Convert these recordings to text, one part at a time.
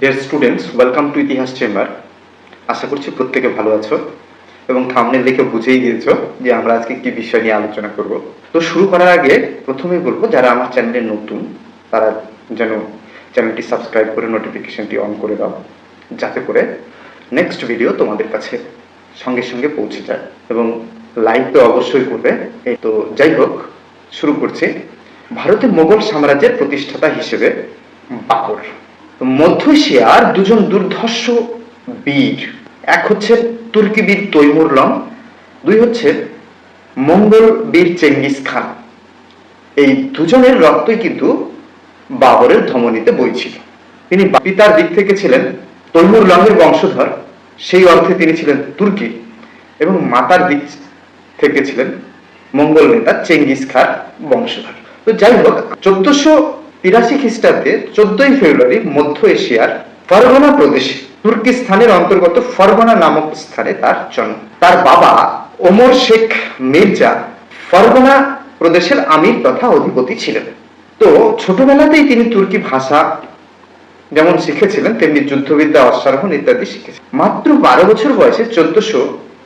Dear students welcome to Itihas chamber আশা করছি প্রত্যেকে ভালো আছো এবং থামনেল দেখে বুঝেই গিয়েছো যে আমরা আজকে কি বিষয় নিয়ে আলোচনা করব। তো শুরু করার আগে প্রথমেই বলব, যারা আমার চ্যানেলে নতুন, তারা যেন চ্যানেলটি সাবস্ক্রাইব করে নোটিফিকেশনটি অন করে দাও, যাতে করে নেক্সট ভিডিও তোমাদের কাছে সঙ্গে সঙ্গে পৌঁছে যায় এবং লাইক তো অবশ্যই করবে। এই তো যাই হোক, শুরু করছি। ভারতে মোগল সাম্রাজ্যের প্রতিষ্ঠাতা হিসেবে বাবর তো মধ্য এশিয়ার দুজন দুর্ধর্ষ বীর। এক হচ্ছে তুর্কি বীর তৈমুরলং দুই হচ্ছে মঙ্গল বীর চেঙ্গিস খান। এই দুজনের রক্তই কিন্তু বাবরের ধমনীতে বইছিল। তিনি পিতার দিক থেকে ছিলেন তৈমুর লংয়ের বংশধর, সেই অর্থে তিনি ছিলেন তুর্কি এবং মাতার দিক থেকে ছিলেন মঙ্গল নেতা চেঙ্গিস খান বংশধর। তো যাই হোক, চোদ্দশো তিরাশি খ্রিস্টাব্দে চোদ্দই ফেব্রুয়ারি মধ্য এশিয়ার ফরগনা প্রদেশে তুর্কিস্তানের অন্তর্গত ফরগনা নামক স্থানে তার জন্ম। তার বাবা ওমর শেখ মির্জা ফরগনা প্রদেশের আমির তথা অধিপতি ছিলেন। তো ছোটবেলাতেই তিনি তুর্কি ভাষা যেমন শিখেছিলেন, তেমনি যুদ্ধবিদ্যা, অশ্বারোহণ ইত্যাদি শিখেছেন। মাত্র বারো বছর বয়সে চোদ্দশো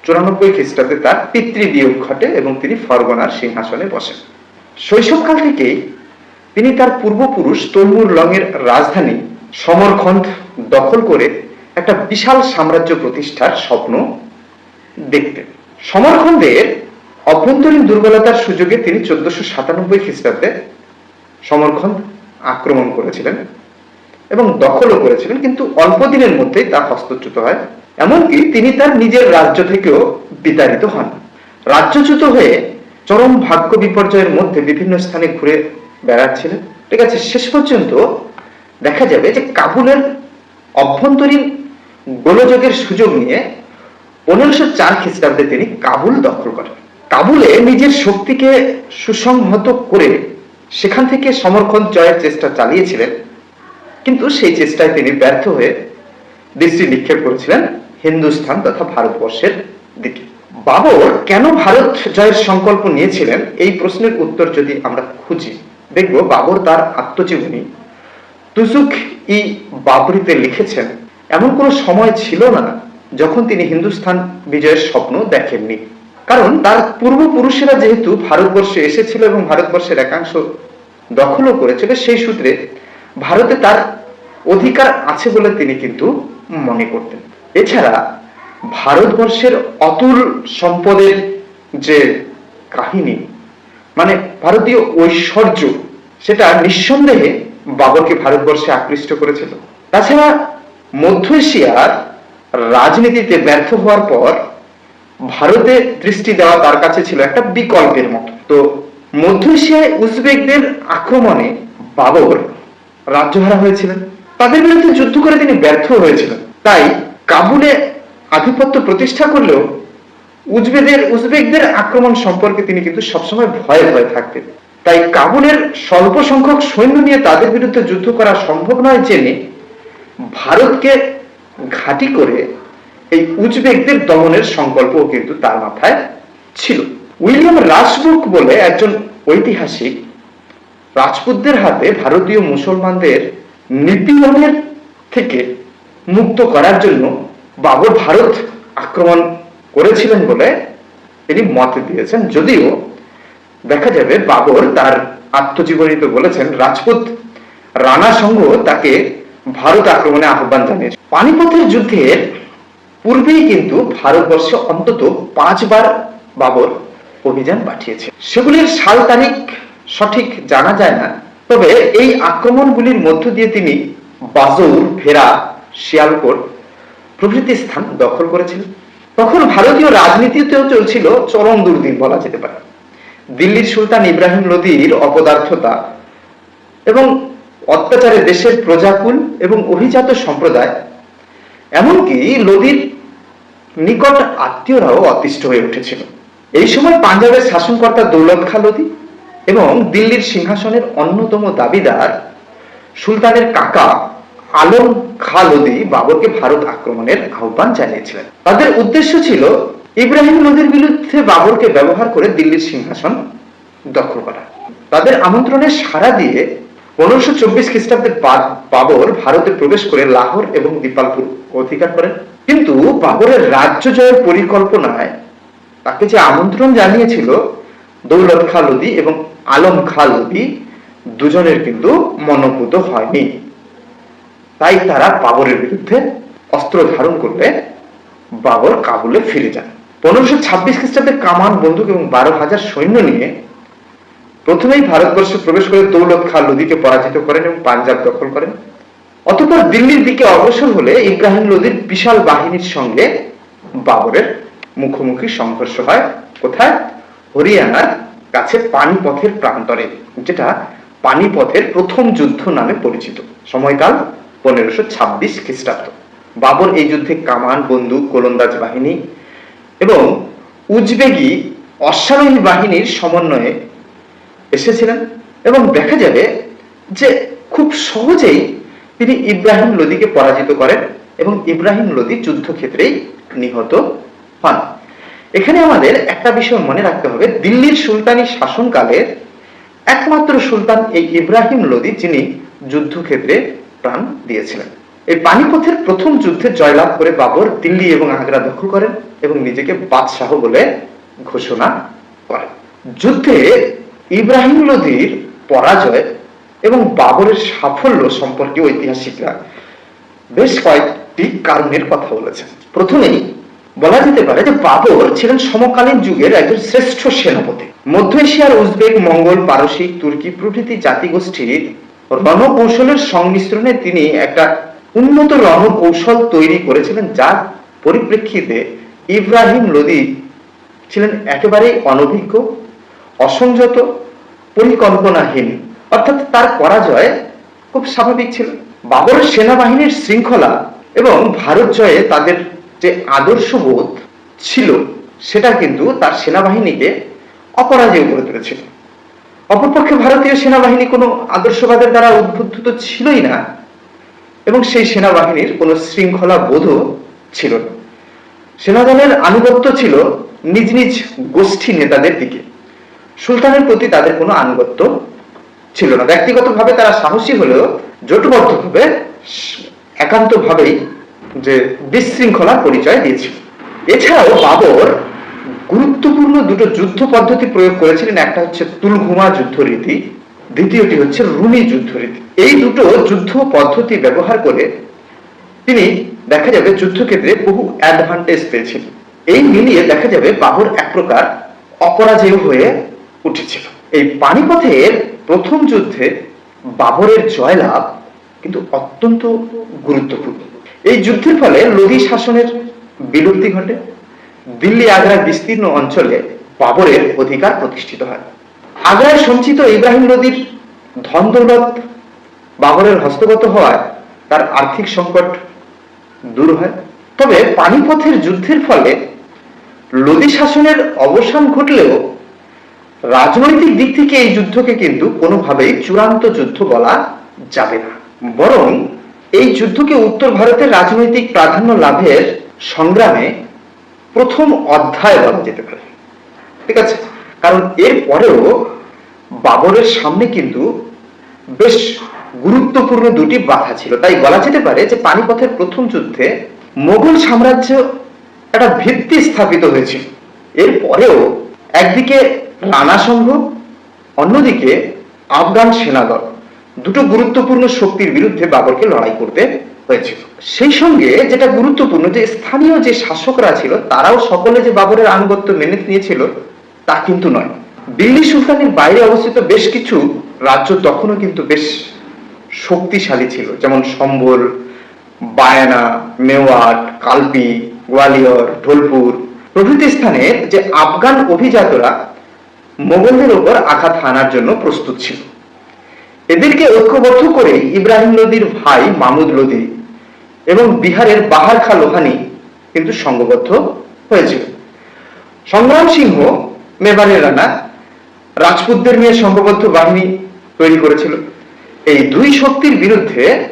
চুরানব্বই খ্রিস্টাব্দে তার পিতৃবিয়োগ ঘটে এবং তিনি ফরগনার সিংহাসনে বসেন। শৈশবকাল থেকেই তিনি তার পূর্বপুরুষ তৈমুর লংয়ের রাজধানী সমরখন্দ দখল করে একটা বিশাল সাম্রাজ্য প্রতিষ্ঠার স্বপ্ন দেখতেন। সমরখন্দের অভ্যন্তরীণ দুর্বলতার সুযোগে তিনি চোদ্দশো সাতানব্বই খ্রিস্টাব্দে সমরখন্দ আক্রমণ করেছিলেন এবং দখলও করেছিলেন, কিন্তু অল্প দিনের মধ্যেই তা হস্তচ্যুত হয়। এমনকি তিনি তার নিজের রাজ্য থেকেও বিতাড়িত হন। রাজ্যচ্যুত হয়ে চরম ভাগ্য বিপর্যয়ের মধ্যে বিভিন্ন স্থানে ঘুরে বেড়াচ্ছিলেন ঠিক আছে, শেষ পর্যন্ত দেখা যাবে যে কাবুলের অভ্যন্তরীণ গোলযোগের সুযোগ নিয়ে পনেরোশো চার খ্রিস্টাব্দে তিনি কাবুল দখল করেন। কাবুলে নিজের শক্তিকে সুসংহত করে সেখান থেকে সমর্থন জয়ের চেষ্টা চালিয়েছিলেন। কিন্তু সেই চেষ্টায় তিনি ব্যর্থ হয়ে দৃষ্টি নিক্ষেপ করেছিলেন হিন্দুস্থান তথা ভারতবর্ষের দিকে। বাবর কেন ভারত জয়ের সংকল্প নিয়েছিলেন? এই প্রশ্নের উত্তর যদি আমরা খুঁজি দেখব বাবর তার আত্মজীবনী। তুজুক ই বাবরিতে লিখেছেন, এমন কোনো সময় ছিল না যখন তিনি হিন্দুস্থান বিজয়ের স্বপ্ন দেখেননি। কারণ তার পূর্বপুরুষেরা যেহেতু ভারতবর্ষে এসেছিল এবং ভারতবর্ষের একাংশ দখলও করেছিল, সেই সূত্রে ভারতে তার অধিকার আছে বলে তিনি কিন্তু মনে করতেন। এছাড়া ভারতবর্ষের অতুল সম্পদের যে কাহিনী মানে ভারতীয় ঐশ্বর্য সেটা নিঃসন্দেহে বাবরকে ভারতবর্ষে আকৃষ্ট করেছিল। তাছাড়া মধ্য এশিয়ার রাজনীতিতে ব্যর্থ হওয়ার পর ভারতে দৃষ্টি দেওয়া তার কাছে ছিল একটা বিকল্পের মতো। তো মধ্য এশিয়ায় উজবেকদের আক্রমণে বাবর রাজ্যহারা হয়েছিলেন। তাদের বিরুদ্ধে যুদ্ধ করে তিনি ব্যর্থ হয়েছিলেন। তাই কাবুলে আধিপত্য প্রতিষ্ঠা করলেও উজবেদের, উজবেকদের আক্রমণ সম্পর্কে তিনি কিন্তু সবসময় ভয়ে ভয়ে থাকতেন। তাই কাবুলের স্বল্প সংখ্যক সৈন্য নিয়ে তাদের বিরুদ্ধে যুদ্ধ করা সম্ভব নয় জেনে ভারতকে ঘাঁটি করে এই উজবেকদের দমনের সংকল্পও কিন্তু তার মাথায় ছিল। উইলিয়াম রাসবুক বলে একজন ঐতিহাসিক রাজপুতদের হাতে ভারতীয় মুসলমানদের নিপীড়নের থেকে মুক্ত করার জন্য বাবর ভারত আক্রমণ করেছিলেন বলে তিনি মত দিয়েছেন। যদিও দেখা যাবে বাবর তার আত্মজীবনীতে বলেছেন, রাজপুত রানা সংঘ তাকে ভারত আক্রমণে আহ্বান জানিয়েছে। পানিপথের যুদ্ধের পূর্বেই কিন্তু ভারতবর্ষে অন্তত পাঁচবার বাবর অভিযান পাঠিয়েছে। সেগুলির সাল তারিখ সঠিক জানা যায় না, তবে এই আক্রমণগুলির মধ্য দিয়ে তিনি বাজৌর ভেরা শিয়ালকোট প্রভৃতি স্থান দখল করেছিলেন। তখন ভারতীয় রাজনীতিতেও চলছিল চরম দুর্দিন বলা যেতে পারে। দিল্লির সুলতান ইব্রাহিম লোদির অপদার্থতা এবং অত্যাচারে দেশের প্রজাকুল এবং অভিজাত সম্প্রদায়। এমনকি লোদির নিকট আত্মীয়রাও অতিষ্ঠ হয়ে উঠেছিল। এই সময় পাঞ্জাবের শাসনকর্তা দৌলত খা লোদি এবং দিল্লির সিংহাসনের অন্যতম দাবিদার সুলতানের কাকা আলম খা লোদি বাবরকে ভারত আক্রমণের আহ্বান জানিয়েছিলেন। তাদের উদ্দেশ্য ছিল ইব্রাহিম লোদির বিরুদ্ধে বাবরকে ব্যবহার করে দিল্লির সিংহাসন দখল করা। তাদের আমন্ত্রণে সাড়া দিয়ে পনেরোশো চব্বিশ খ্রিস্টাব্দে বা- বাবর ভারতে প্রবেশ করে লাহোর এবং দীপালপুর অধিকার করেন। কিন্তু বাবরের রাজ্য জয়ের পরিকল্পনায় তাকে যে আমন্ত্রণ জানিয়েছিল দৌলত খা লোদি এবং আলম খা লোদি দুজনের কিন্তু মনোভূত হয়নি। তাই তারা বাবরের বিরুদ্ধে অস্ত্র ধারণ করলে বাবর কাবুলে ফিরে যান। পনেরোশো ছাব্বিশ খ্রিস্টাব্দে কামান বন্দুক এবং বারো হাজার সৈন্য নিয়ে প্রথমেই ভারতবর্ষে প্রবেশ করে দৌলত খা লোদিকে পরাজিত করেন এবং পাঞ্জাব দখল করেন। অতঃপর দিল্লির দিকে অগ্রসর হলে ইব্রাহিম লোদির বিশাল বাহিনীর সঙ্গে বাবরের মুখোমুখি সংঘর্ষ হয়। কোথায়? হরিয়ানার কাছে পানিপথের প্রান্তরে, যেটা পানিপথের প্রথম যুদ্ধ নামে পরিচিত। সময়কাল পনেরোশো ছাব্বিশ খ্রিস্টাব্দ। বাবর এই যুদ্ধে কামান, বন্দুক, গোলন্দাজ বাহিনী এবং উজবেগি অশ্বারোহী বাহিনীর সমন্বয়ে এসেছিলেন এবং দেখা যাবে যে খুব সহজেই তিনি ইব্রাহিম লোদিকে পরাজিত করেন এবং ইব্রাহিম লোদি যুদ্ধক্ষেত্রেই নিহত হন। এখানে আমাদের একটা বিষয় মনে রাখতে হবে। দিল্লির সুলতানি শাসনকালের একমাত্র সুলতান এই ইব্রাহিম লোদি, যিনি যুদ্ধক্ষেত্রে প্রাণ দিয়েছিলেন। এই পানিপথের প্রথম যুদ্ধে জয়লাভ করে বাবর দিল্লি এবং আগ্রা দখল করেন এবং নিজেকে বাদশাহ বলে ঘোষণা করেন। যুদ্ধে ইব্রাহিম লোদির পরাজয় এবং বাবরের সাফল্য সম্পর্কে ঐতিহাসিকরা বেশ কয়েকটি কারণের কথা বলেছেন। প্রথমেই বলা যেতে পারে যে বাবর ছিলেন সমকালীন যুগের একজন শ্রেষ্ঠ সেনাপতি। মধ্য এশিয়ার উজবেক, মঙ্গল, পারসিক, তুর্কি প্রভৃতি জাতিগোষ্ঠীর রণকৌশলের সংমিশ্রণে তিনি একটা উন্নত রণকৌশল তৈরি করেছিলেন, যার পরিপ্রেক্ষিতে ইব্রাহিম লোদি ছিলেন একেবারেই অনভিজ্ঞ, অসংযত, পরিকল্পনাহীন। অর্থাৎ তার পরাজয় খুব স্বাভাবিক ছিল। বাবরের সেনাবাহিনীর শৃঙ্খলা এবং ভারত জয়ে তাদের যে আদর্শবোধ ছিল, সেটা কিন্তু তার সেনাবাহিনীকে অপরাজয় করে তুলেছিল। অপরপক্ষে ভারতীয় সেনাবাহিনী কোনো আদর্শবাদের দ্বারা উদ্বুদ্ধ তো ছিলই না, এবং সেই সেনাবাহিনীর কোনো শৃঙ্খলা বোধও ছিল না। সেনাদলের আনুগত্য ছিল নিজ নিজ গোষ্ঠী নেতাদের দিকে। সুলতানের প্রতি তাদের কোনো আনুগত্য ছিল না। ব্যক্তিগতভাবে তারা সাহসী হলেও, জোটবদ্ধভাবে, একান্তভাবেই যে বিশৃঙ্খলার পরিচয় দিয়েছিল। এছাড়াও বাবর গুরুত্বপূর্ণ দুটো যুদ্ধ পদ্ধতি প্রয়োগ করেছিলেন। একটা হচ্ছে তুলঘুমা যুদ্ধরীতি, দ্বিতীয়টি হচ্ছে রুমি যুদ্ধরীতি। এই দুটো যুদ্ধ পদ্ধতি ব্যবহার করে তিনি দেখা যাবে যুদ্ধক্ষেত্রে বহু অ্যাডভান্টেজ পেয়েছিলেন। এই মিলিয়ে দেখা যাবে বাবর এক প্রকার অপরাজেয় হয়ে উঠেছিল। এই পানিপথের প্রথম যুদ্ধে বাবরের জয়লাভ কিন্তু অত্যন্ত গুরুত্বপূর্ণ। এই যুদ্ধের ফলে লোধি শাসনের বিলুপ্তি ঘটে দিল্লি আগ্রার বিস্তীর্ণ অঞ্চলে বাবরের অধিকার প্রতিষ্ঠিত হয়। আগ্রায় সঞ্চিত ইব্রাহিম নদীর ধন দৌলত বাবরের হস্তগত হওয়ায় তার আর্থিক সংকট দূর হয়। তবে পানিপথের যুদ্ধের ফলে লোদি শাসনের অবসান ঘটলেও রাজনৈতিক দিক থেকে এই যুদ্ধকে কিন্তু কোনোভাবেই চূড়ান্ত যুদ্ধ বলা যাবে না। বরং এই যুদ্ধকে উত্তর ভারতের রাজনৈতিক প্রাধান্য লাভের সংগ্রামে প্রথম অধ্যায় বলা যেতে পারে। ঠিক আছে? কারণ এর পরেও বাবরের সামনে কিন্তু বেশ গুরুত্বপূর্ণ দুটি বাধা ছিল। তাই বলা যেতে পারে যে পানিপথের প্রথম যুদ্ধে মোগল সাম্রাজ্য একটা ভিত্তি স্থাপিত হয়েছিল এর পরেও একদিকে রানা সংঘ, অন্যদিকে আফগান সেনাদল। দুটো গুরুত্বপূর্ণ শক্তির বিরুদ্ধে বাবরকে লড়াই করতে হয়েছিল। সেই সঙ্গে যেটা গুরুত্বপূর্ণ যে স্থানীয় যে শাসকরা ছিল, তারাও সকলে যে বাবরের আনুগত্য মেনে নিয়েছিল, তা কিন্তু নয়। দিল্লি সুলতানের বাইরে অবস্থিত বেশ কিছু রাজ্য তখনও কিন্তু বেশ শক্তিশালী ছিল, যেমন সম্বল, বায়ানা, মেওয়াট, কালপি, গোয়ালিয়র, ঢোলপুর। প্রভৃতি স্থানে যে আফগান অভিজাতরা মোগলদের ওপর আঘাত হানার জন্য প্রস্তুত ছিল। এদেরকে ঐক্যবদ্ধ করে ইব্রাহিম লোদির ভাই মামুদ লোদি এবং বিহারের বাহার খা লোহানি কিন্তু সংঘবদ্ধ হয়েছিল। সংগ্রাম সিংহ মেবারের রানা, রাজপুতদের নিয়ে সংঘবদ্ধ বাহিনী তৈরি করেছিল। এই দুই শক্তির বিরুদ্ধে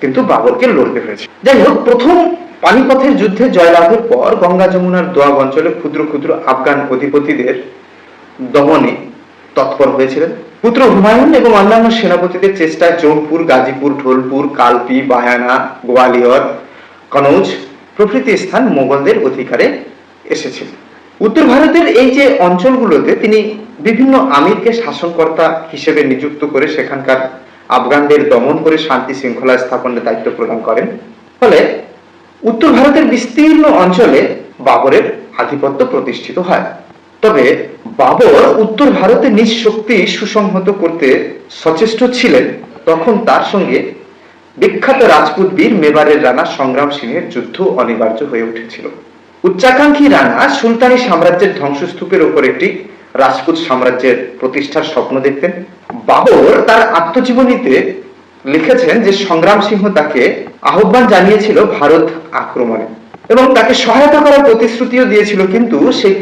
কিন্তু বাবরকে লড়তে হয়েছে। যাই হোক, প্রথম পানিপথের যুদ্ধে জয়লাভের পর গঙ্গা যমুনার দোয়াব অঞ্চলে ক্ষুদ্র ক্ষুদ্র আফগান অধিপতিদের দমনে তৎপর হয়েছিলেন। পুত্র হুমায়ুন এবং অন্যান্য সেনাপতিদের চেষ্টায় জৌনপুর, গাজীপুর, ঢোলপুর, কালপি, বায়ানা, গোয়ালিয়র, কনৌজ প্রভৃতি স্থান মোগলদের অধিকারে এসেছিল উত্তর ভারতের এই যে অঞ্চলগুলোতে তিনি বিভিন্ন আমিরকে শাসনকর্তা হিসেবে নিযুক্ত করে সেখানকার আফগানদের দমন করে শান্তি শৃঙ্খলা স্থাপনের দায়িত্ব প্রদান করেন। ফলে উত্তর ভারতের বিস্তীর্ণ অঞ্চলে বাবরের আধিপত্য প্রতিষ্ঠিত হয়। তবে বাবর উত্তর ভারতে নিজ শক্তি সুসংহত করতে সচেষ্ট ছিলেন। তখন তার সঙ্গে বিখ্যাত রাজপুত বীর মেবারের রানা সংগ্রাম সিংহের যুদ্ধ অনিবার্য হয়ে উঠেছিল। উচ্চাকাঙ্ক্ষী রানা সুলতানি সাম্রাজ্যের ধ্বংসস্তূপের উপর একটি রাজপুত সাম্রাজ্যের প্রতিষ্ঠার স্বপ্ন দেখতেন। বাবর তার আত্মজীবনীতে লিখেছেন যে সংগ্রাম সিংহ তাকে আহ্বান জানিয়েছিল ভারত আক্রমণে। এবং তাকে সহায়তা করার প্রতিশ্রুতিও দিয়েছিল, কিন্তু সেই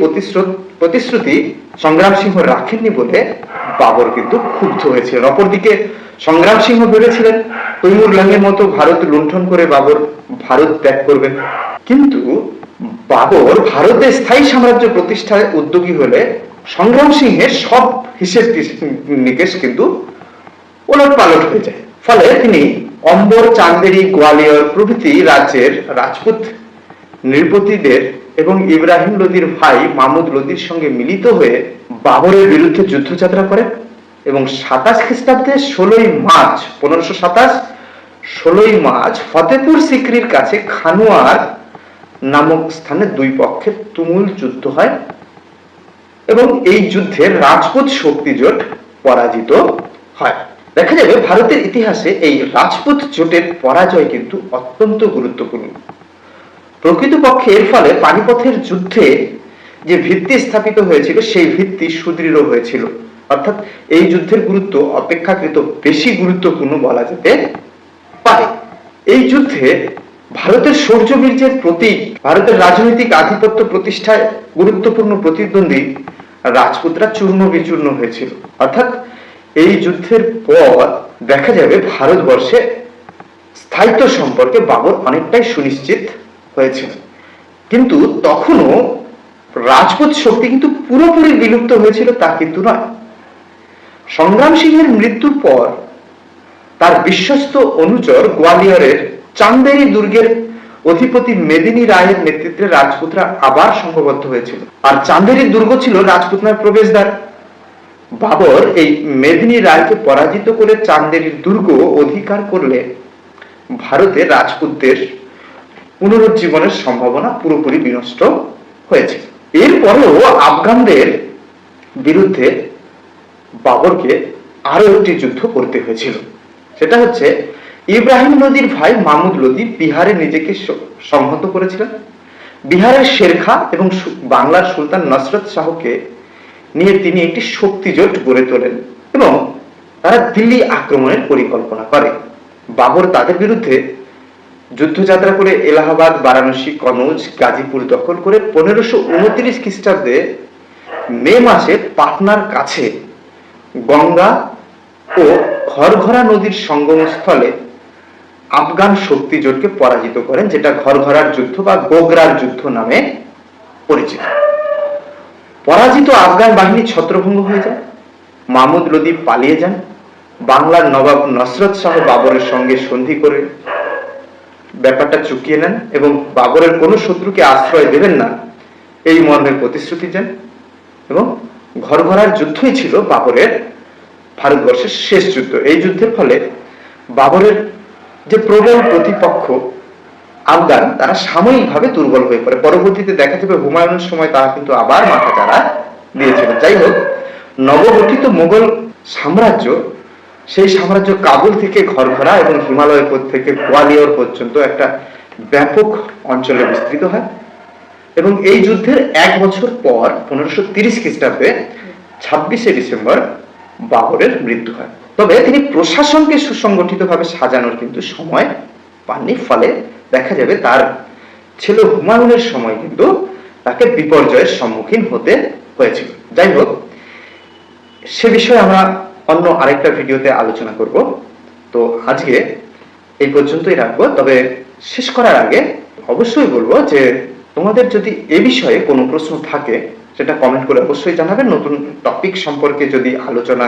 প্রতিশ্রুতি সংগ্রাম সিংহ রাখেননি বলে বাবর কিন্তু ক্ষুব্ধ হয়েছিলেন। অপরদিকে সংগ্রাম সিংহ ভেবেছিলেন তৈমুর লাঙ্গের মতো ভারত লুণ্ঠন করে বাবর ভারত ত্যাগ করবেন। কিন্তু বাবর ভারতে স্থায়ী সাম্রাজ্য প্রতিষ্ঠায় উদ্যোগী হলে সংগ্রাম সিংহের সব হিসেব নিকেশ কিন্তু ওলট পালট হয়ে যায়। ফলে তিনি অম্বর, চান্দেরি, গোয়ালিয়র প্রভৃতি রাজ্যের রাজপুত নৃপতিদের এবং ইব্রাহিম লোদির ভাই মামুদ লোদির সঙ্গে মিলিত হয়ে বাবরের বিরুদ্ধে যুদ্ধযাত্রা করেন এবং সাতাশ খ্রিস্টাব্দে ষোলোই মার্চ পনেরোশো সাতাশ, ষোলোই মার্চ ফতেপুর সিকরির কাছে খানুয়ার নামক স্থানে দুই পক্ষের তুমুল যুদ্ধ হয় এবং এই যুদ্ধে রাজপুত শক্তিজোট পরাজিত হয়। দেখা যাবে ভারতের ইতিহাসে এই রাজপুত জোটের পরাজয় কিন্তু অত্যন্ত গুরুত্বপূর্ণ। প্রকৃতপক্ষে এর ফলে পানিপথের যুদ্ধে যে ভিত্তি স্থাপিত হয়েছিল, সেই ভিত্তি সুদৃঢ় হয়েছিল। অর্থাৎ এই যুদ্ধের গুরুত্ব অপেক্ষাকৃত বেশি গুরুত্বপূর্ণ বলা যেতে পারে। এই যুদ্ধে ভারতের শৌর্য বীর্যের প্রতীক, ভারতের রাজনৈতিক আধিপত্য প্রতিষ্ঠায় গুরুত্বপূর্ণ প্রতিদ্বন্দ্বী রাজপুতরা চূর্ণ বিচূর্ণ হয়েছিল। অর্থাৎ এই যুদ্ধের পর দেখা যাবে ভারতবর্ষে স্থায়িত্ব সম্পর্কে বাবর অনেকটাই সুনিশ্চিত হয়েছিল কিন্তু তখনও রাজপুত শক্তি কিন্তু পুরোপুরি বিলুপ্ত হয়েছিল তা কিন্তু নয়। সংগ্রাম সিংহের মৃত্যুর পর তার বিশ্বস্ত অনুচর গোয়ালিয়রের চান্দেরি দুর্গের অধিপতি মেদিনী রায়ের নেতৃত্বে রাজপুতরা আবার সংঘবদ্ধ হয়েছিল। আর চান্দেরি দুর্গ ছিল রাজপুতনার প্রবেশদ্বার। বাবর এই মেদিনী রায়কে পরাজিত করে চান্দেরির দুর্গ অধিকার করলে ভারতে রাজপুতদের পুনরুজ্জীবনের সম্ভাবনা পুরোপুরি বিনষ্ট হয়েছে। এরপরেও আফগানদের বিরুদ্ধে বাবরকে আরও একটি যুদ্ধ করতে হয়েছিল। সেটা হচ্ছে, ইব্রাহিম নদীর ভাই মামুদ লোদি বিহারে নিজেকে সংহত করেছিলেন। বিহারের শেরখা এবং বাংলার সুলতান নসরত শাহকে নিয়ে তিনি একটি শক্তিজোট গড়ে তোলেন এবং তারা দিল্লি আক্রমণের পরিকল্পনা করে। বাবর তাদের বিরুদ্ধে যুদ্ধযাত্রা করে এলাহাবাদ, বারাণসী, কনৌজ, গাজীপুর দখল করে পনেরোশো উনত্রিশ খ্রিস্টাব্দে মে মাসে পাটনার কাছে গঙ্গা ও ঘরঘরা নদীর সঙ্গমস্থলে আফগান শক্তি জোটকে পরাজিত করেন, যেটা ঘরঘরার যুদ্ধ বা গোগরার যুদ্ধ নামে পরিচিত। পরাজিত আফগান বাহিনী ছত্রভঙ্গ হয়ে যায়, মাহমুদ লোদি পালিয়ে যান, বাংলার নবাব নসরত শাহ বাবরের সঙ্গে সন্ধি করে ব্যাপারটা চুকিয়ে নেন এবং বাবরের কোনো শত্রুকে আশ্রয় দেবেন না। এই মর্মের প্রতিশ্রুতি দেন এবং ঘরঘরার যুদ্ধই ছিল বাবরের ভারতবর্ষের শেষ যুদ্ধ। এই যুদ্ধের ফলে বাবরের যে প্রবল প্রতিপক্ষ আফগান, তারা সাময়িকভাবে দুর্বল হয়ে পড়ে। পরবর্তীতে দেখা যাবে হুমায়ুনের সময় তারা কিন্তু আবার মাথা চারা দিয়েছিল। যাই হোক, নবগঠিত মোগল সাম্রাজ্য সেই সাম্রাজ্য কাবুল থেকে ঘরঘরা এবং হিমালয় থেকে গোয়ালিয়র পর্যন্ত একটা ব্যাপক অঞ্চলে বিস্তৃত হয়। এবং এই যুদ্ধের এক বছর পর পনেরোশো তিরিশ খ্রিস্টাব্দে ছাব্বিশে ডিসেম্বর বাবরের মৃত্যু হয়। তবে তিনি প্রশাসনকে সুসংগঠিতভাবে সাজানোর কিন্তু সময় পাননি। ফলে দেখা যাবে তার ছেলে হুমায়ুনের সময় কিন্তু তাকে বিপর্যয়ের সম্মুখীন হতে হয়েছিল। যাই হোক, সে বিষয়ে আমরা অন্য আরেকটা ভিডিওতে আলোচনা করব। তো আজকে এই পর্যন্তই রাখব, তবে শেষ করার আগে অবশ্যই বলব যে তোমাদের যদি এ বিষয়ে কোনো প্রশ্ন থাকে, সেটা কমেন্ট করে অবশ্যই জানাবেন। নতুন টপিক সম্পর্কে যদি আলোচনা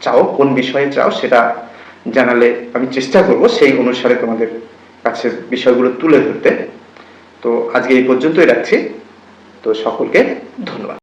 চাও, কোন বিষয়ে চাও, সেটা জানালে আমি চেষ্টা করব সেই অনুসারে তোমাদের কাছে বিষয়গুলো তুলে ধরতে। তো আজকে এই পর্যন্তই রাখছি। তো সকলকে ধন্যবাদ।